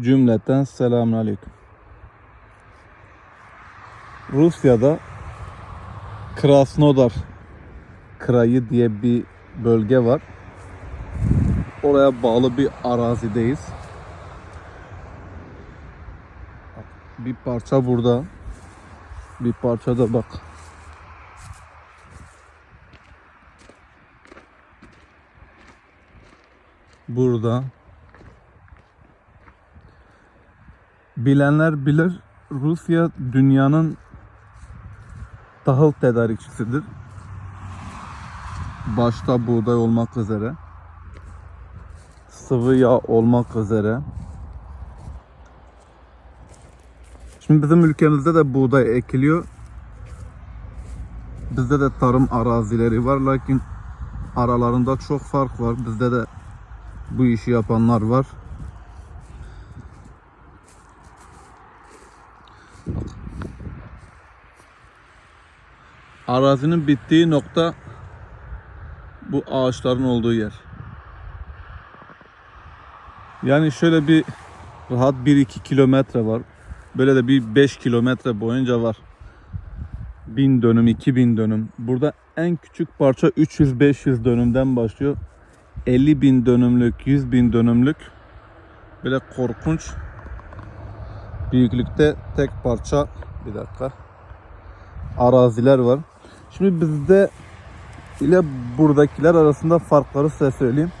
Cümleten selamünaleyküm. Rusya'da Krasnodar Krayı diye bir bölge var. Oraya bağlı bir arazideyiz. Bir parça burada. Bir parça da bak. Burada. Bilenler bilir Rusya dünyanın tahıl tedarikçisidir. Başta buğday olmak üzere. Sıvı yağ olmak üzere. Şimdi bizim ülkemizde de buğday ekiliyor. Bizde de tarım arazileri var lakin aralarında çok fark var. Bizde de bu işi yapanlar var. Arazinin bittiği nokta bu ağaçların olduğu yer. Yani şöyle bir rahat 1-2 kilometre var. Böyle de bir 5 kilometre boyunca var. 1000 dönüm, 2000 dönüm. Burada en küçük parça 300-500 dönümden başlıyor. 50 bin dönümlük, 100 bin dönümlük böyle korkunç büyüklükte tek parça bir dakika araziler var. Şimdi bizde ile buradakiler arasında farkları size söyleyeyim.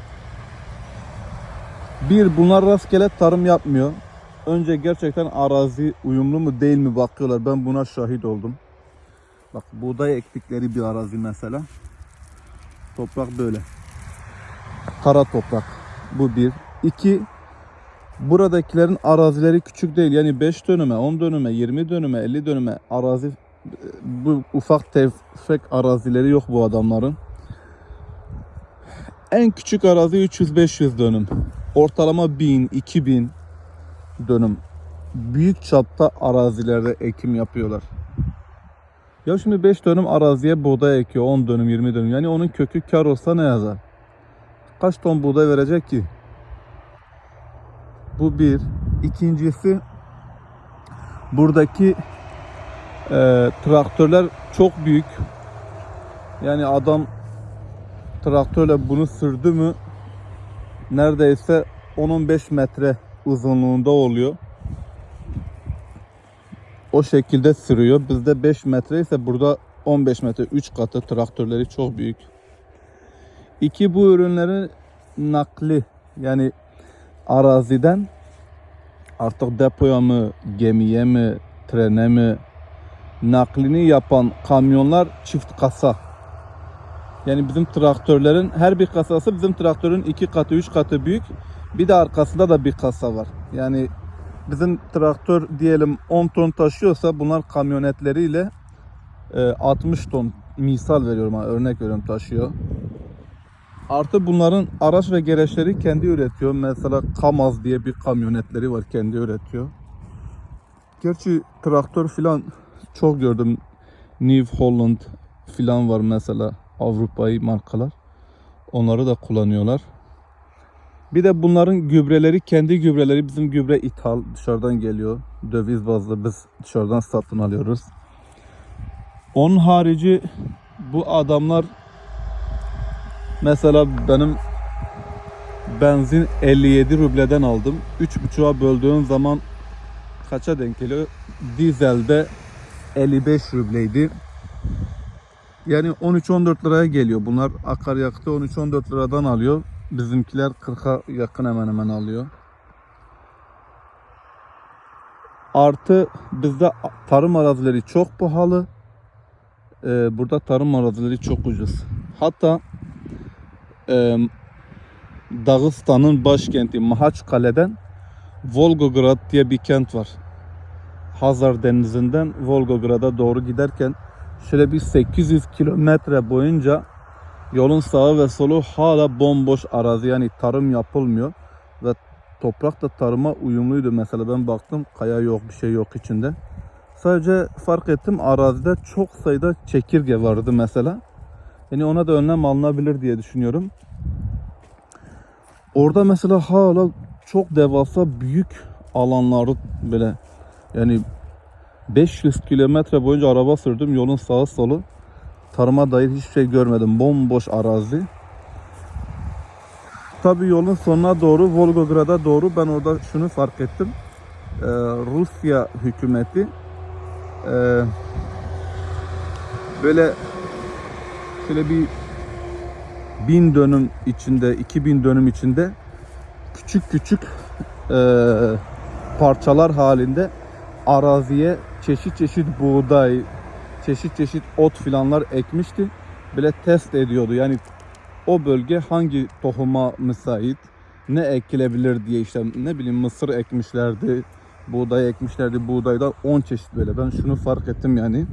Bir, bunlar rastgele tarım yapmıyor. Önce gerçekten arazi uyumlu mu değil mi bakıyorlar. Ben buna şahit oldum. Bak buğday ektikleri bir arazi mesela. Toprak böyle. Kara toprak. Bu bir. İki, buradakilerin arazileri küçük değil. Yani 5 dönüme, 10 dönüme, 20 dönüme, 50 dönüme arazi bu ufak tefek arazileri yok bu adamların. En küçük arazi 300-500 dönüm. Ortalama 1000, 2000 dönüm. Büyük çapta arazilerde ekim yapıyorlar. Ya şimdi 5 dönüm araziye buğday ekiyor 10 dönüm 20 dönüm. Yani onun kökü kar olsa ne yazar? Kaç ton buğday verecek ki? Bu bir. İkincisi buradaki e, traktörler çok büyük. Yani adam traktörle bunu sürdü mü neredeyse 10-15 metre uzunluğunda oluyor. O şekilde sürüyor. Bizde 5 metre ise burada 15 metre 3 katı traktörleri çok büyük. İki bu ürünlerin nakli yani araziden artık depoya mı, gemiye mi, trene mi naklini yapan kamyonlar çift kasa. Yani bizim traktörlerin her bir kasası bizim traktörün iki katı, üç katı büyük. Bir de arkasında da bir kasa var. Yani bizim traktör diyelim 10 ton taşıyorsa bunlar kamyonetleriyle e, 60 ton misal veriyorum örnek veriyorum taşıyor. Artı bunların araç ve gereçleri kendi üretiyor. Mesela Kamaz diye bir kamyonetleri var kendi üretiyor. Gerçi traktör filan çok gördüm. New Holland filan var mesela Avrupa'yı markalar. Onları da kullanıyorlar. Bir de bunların gübreleri kendi gübreleri bizim gübre ithal dışarıdan geliyor. Döviz bazlı biz dışarıdan satın alıyoruz. Onun harici bu adamlar Mesela benim benzin 57 rubleden aldım. 3.5'a böldüğüm zaman kaça denk geliyor? Dizelde 55 rubleydi. Yani 13-14 liraya geliyor. Bunlar akaryakıtı 13-14 liradan alıyor. Bizimkiler 40'a yakın hemen hemen alıyor. Artı bizde tarım arazileri çok pahalı. Ee, burada tarım arazileri çok ucuz. Hatta e, Dağıstan'ın başkenti Mahaçkale'den Volgograd diye bir kent var. Hazar denizinden Volgograd'a doğru giderken şöyle bir 800 kilometre boyunca yolun sağı ve solu hala bomboş arazi yani tarım yapılmıyor ve toprak da tarıma uyumluydu. Mesela ben baktım kaya yok bir şey yok içinde. Sadece fark ettim arazide çok sayıda çekirge vardı mesela. Yani ona da önlem alınabilir diye düşünüyorum. Orada mesela hala çok devasa büyük alanları böyle yani 500 kilometre boyunca araba sürdüm. Yolun sağı solu. Tarıma dair hiçbir şey görmedim. Bomboş arazi. Tabii yolun sonuna doğru Volgograd'a doğru ben orada şunu fark ettim. Ee, Rusya hükümeti e, böyle şöyle bir bin dönüm içinde, 2000 dönüm içinde küçük küçük e, parçalar halinde araziye çeşit çeşit buğday, çeşit çeşit ot filanlar ekmişti. Böyle test ediyordu. Yani o bölge hangi tohuma müsait, ne ekilebilir diye işte ne bileyim mısır ekmişlerdi, buğday ekmişlerdi. Buğdayda 10 çeşit böyle. Ben şunu fark ettim yani.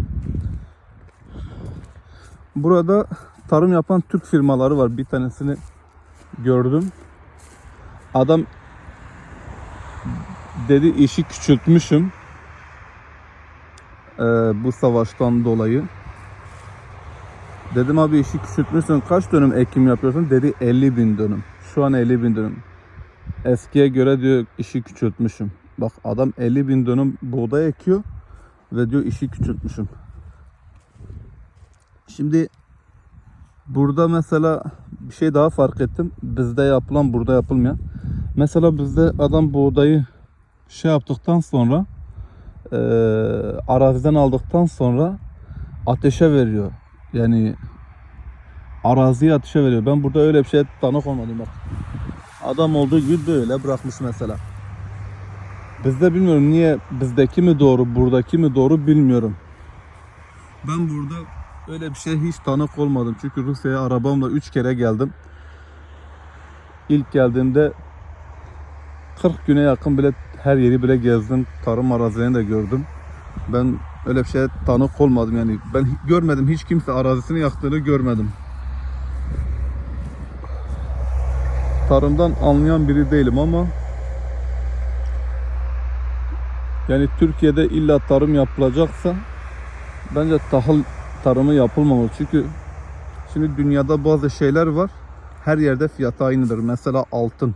Burada tarım yapan Türk firmaları var. Bir tanesini gördüm. Adam dedi işi küçültmüşüm. Ee, bu savaştan dolayı. Dedim abi işi küçültmüşsün. Kaç dönüm ekim yapıyorsun? Dedi 50 bin dönüm. Şu an 50 bin dönüm. Eskiye göre diyor işi küçültmüşüm. Bak adam 50 bin dönüm buğday ekiyor ve diyor işi küçültmüşüm. Şimdi burada mesela bir şey daha fark ettim. Bizde yapılan burada yapılmayan. Mesela bizde adam buğdayı şey yaptıktan sonra eee araziden aldıktan sonra ateşe veriyor. Yani araziye ateşe veriyor. Ben burada öyle bir şey tanık olmadım bak. Adam olduğu gibi böyle bırakmış mesela. Bizde bilmiyorum niye bizdeki mi doğru, buradaki mi doğru bilmiyorum. Ben burada öyle bir şey hiç tanık olmadım. Çünkü Rusya'ya arabamla 3 kere geldim. İlk geldiğimde 40 güne yakın bile her yeri bile gezdim. Tarım arazilerini de gördüm. Ben öyle bir şeye tanık olmadım yani. Ben görmedim hiç kimse arazisini yaktığını görmedim. Tarımdan anlayan biri değilim ama yani Türkiye'de illa tarım yapılacaksa bence tahıl tarımı yapılmamalı. Çünkü şimdi dünyada bazı şeyler var. Her yerde fiyatı aynıdır. Mesela altın.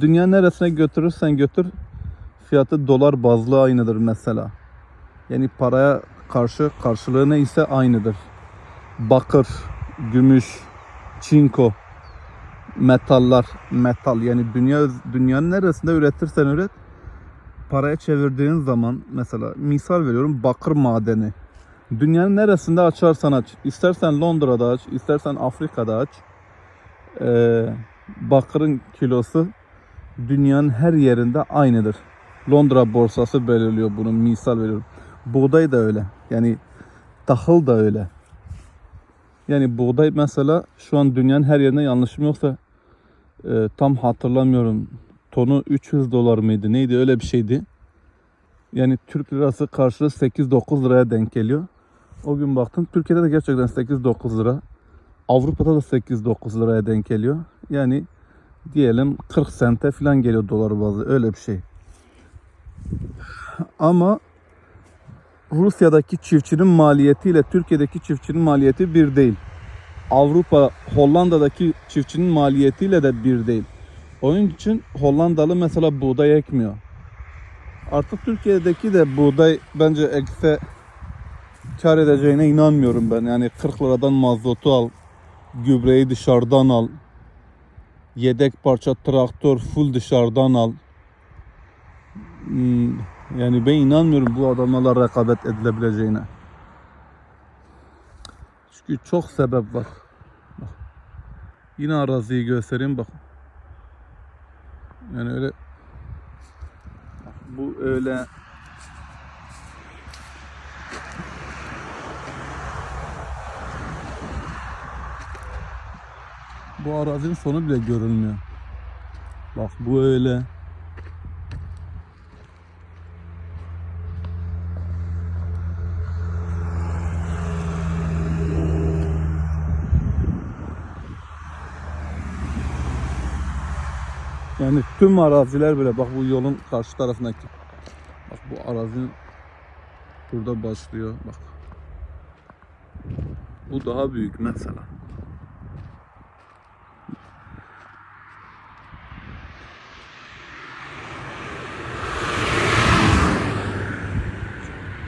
Dünya neresine götürürsen götür fiyatı dolar bazlı aynıdır mesela. Yani paraya karşı karşılığı neyse aynıdır. Bakır, gümüş, çinko, metallar, metal yani dünya dünyanın neresinde üretirsen üret paraya çevirdiğin zaman mesela misal veriyorum bakır madeni. Dünyanın neresinde açarsan aç. İstersen Londra'da aç, istersen Afrika'da aç. Ee, bakırın kilosu dünyanın her yerinde aynıdır. Londra borsası belirliyor bunu misal veriyorum. Buğday da öyle. Yani tahıl da öyle. Yani buğday mesela şu an dünyanın her yerinde yanlışım yoksa e, tam hatırlamıyorum. Tonu 300 dolar mıydı neydi öyle bir şeydi. Yani Türk lirası karşılığı 8-9 liraya denk geliyor. O gün baktım Türkiye'de de gerçekten 8-9 lira. Avrupa'da da 8-9 liraya denk geliyor. Yani diyelim 40 sente falan geliyor dolar bazı öyle bir şey. Ama Rusya'daki çiftçinin maliyetiyle Türkiye'deki çiftçinin maliyeti bir değil. Avrupa, Hollanda'daki çiftçinin maliyetiyle de bir değil. Onun için Hollandalı mesela buğday ekmiyor. Artık Türkiye'deki de buğday bence ekse kar edeceğine inanmıyorum ben. Yani 40 liradan mazotu al, gübreyi dışarıdan al, yedek parça traktör full dışarıdan al. Hmm, Yani ben inanmıyorum bu adamlarla rekabet edilebileceğine. Çünkü çok sebep var. Bak. Yine araziyi göstereyim bak. Yani öyle bu öyle Bu arazinin sonu bile görülmüyor. Bak bu öyle. Yani tüm araziler böyle bak bu yolun karşı tarafındaki. Bak bu arazinin burada başlıyor bak. Bu daha büyük mesela.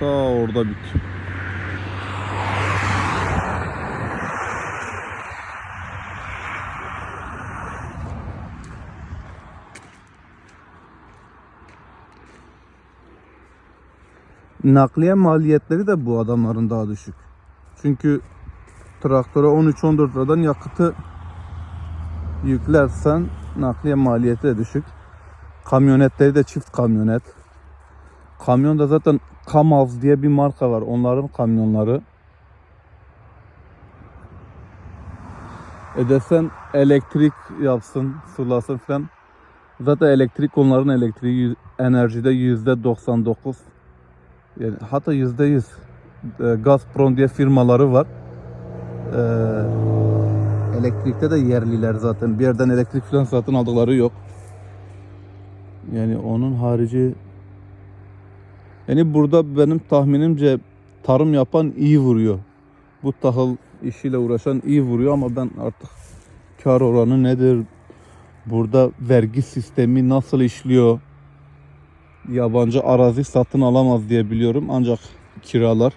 Orada bitiyor. Nakliye maliyetleri de bu adamların daha düşük. Çünkü traktöre 13-14 liradan yakıtı yüklersen nakliye maliyeti de düşük. Kamyonetleri de çift kamyonet. Kamyon da zaten Kamaz diye bir marka var. Onların kamyonları. E desen elektrik yapsın, sulasın falan. Zaten elektrik onların elektriği enerjide yüzde 99. Yani hatta yüzde yüz. E, Gazprom diye firmaları var. E, elektrikte de yerliler zaten. Bir yerden elektrik falan satın aldıkları yok. Yani onun harici yani burada benim tahminimce tarım yapan iyi vuruyor. Bu tahıl işiyle uğraşan iyi vuruyor ama ben artık kar oranı nedir? Burada vergi sistemi nasıl işliyor? Yabancı arazi satın alamaz diye biliyorum ancak kiralar.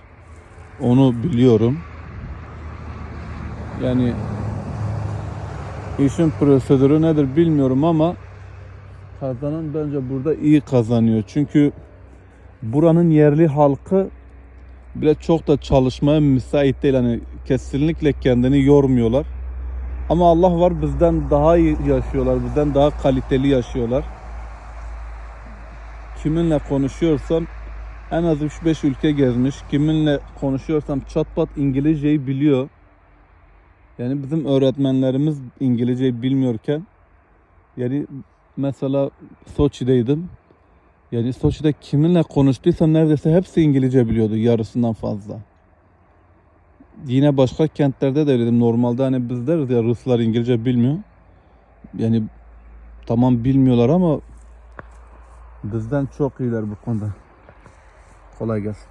Onu biliyorum. Yani işin prosedürü nedir bilmiyorum ama kazanan bence burada iyi kazanıyor. Çünkü buranın yerli halkı bile çok da çalışmaya müsait değil. Hani kesinlikle kendini yormuyorlar. Ama Allah var bizden daha iyi yaşıyorlar. Bizden daha kaliteli yaşıyorlar. Kiminle konuşuyorsam en az 3-5 ülke gezmiş. Kiminle konuşuyorsam çat pat İngilizceyi biliyor. Yani bizim öğretmenlerimiz İngilizceyi bilmiyorken yani mesela Soçi'deydim. Yani Soçi'de kiminle konuştuysam neredeyse hepsi İngilizce biliyordu yarısından fazla. Yine başka kentlerde de öyleydim. Normalde hani biz deriz ya Ruslar İngilizce bilmiyor. Yani tamam bilmiyorlar ama bizden çok iyiler bu konuda. Kolay gelsin.